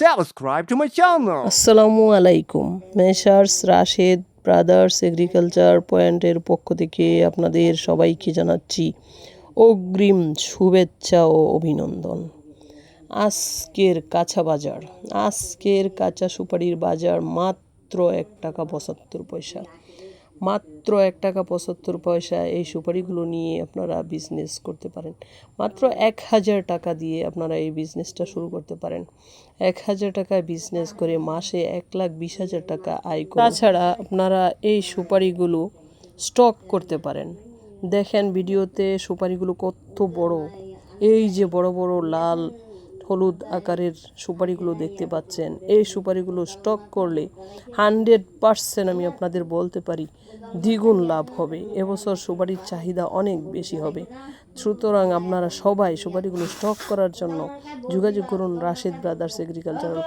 subscribe to my channel. আসসালামু আলাইকুম। Messrs Rashed brothers agriculture পয়েন্টের পক্ষ থেকে আপনাদের সবাইকে জানাচ্ছি অগ্রিম শুভেচ্ছা ও অভিনন্দন। আজকের কাঁচা বাজার। আজকের কাঁচা সুপারির বাজার মাত্র এক টাকা পঁচাত্তর পয়সা। মাত্র এক টাকা পঁচাত্তর পয়সা এই সুপারিগুলো নিয়ে আপনারা বিজনেস করতে পারেন। মাত্র এক হাজার টাকা দিয়ে আপনারা এই বিজনেসটা শুরু করতে পারেন। এক হাজার টাকায় বিজনেস করে মাসে এক লাখ বিশ হাজার টাকা আয় করে তাছাড়া আপনারা এই সুপারিগুলো স্টক করতে পারেন। দেখেন ভিডিওতে সুপারিগুলো কত বড়। এই যে বড় বড় লাল হলুদ আকারের সুপারিগুলো দেখতে পাচ্ছেন। এই সুপারিগুলো স্টক করলে হান্ড্রেড পারসেন্ট আমি আপনাদের বলতে পারি দ্বিগুণ লাভ হবে। এবছর সুপারির চাহিদা অনেক বেশি হবে। সুতরাং আপনারা সবাই সুপারিগুলো স্টক করার জন্য যোগাযোগ করুন রাশেদ ব্রাদার্স এগ্রিকালচারাল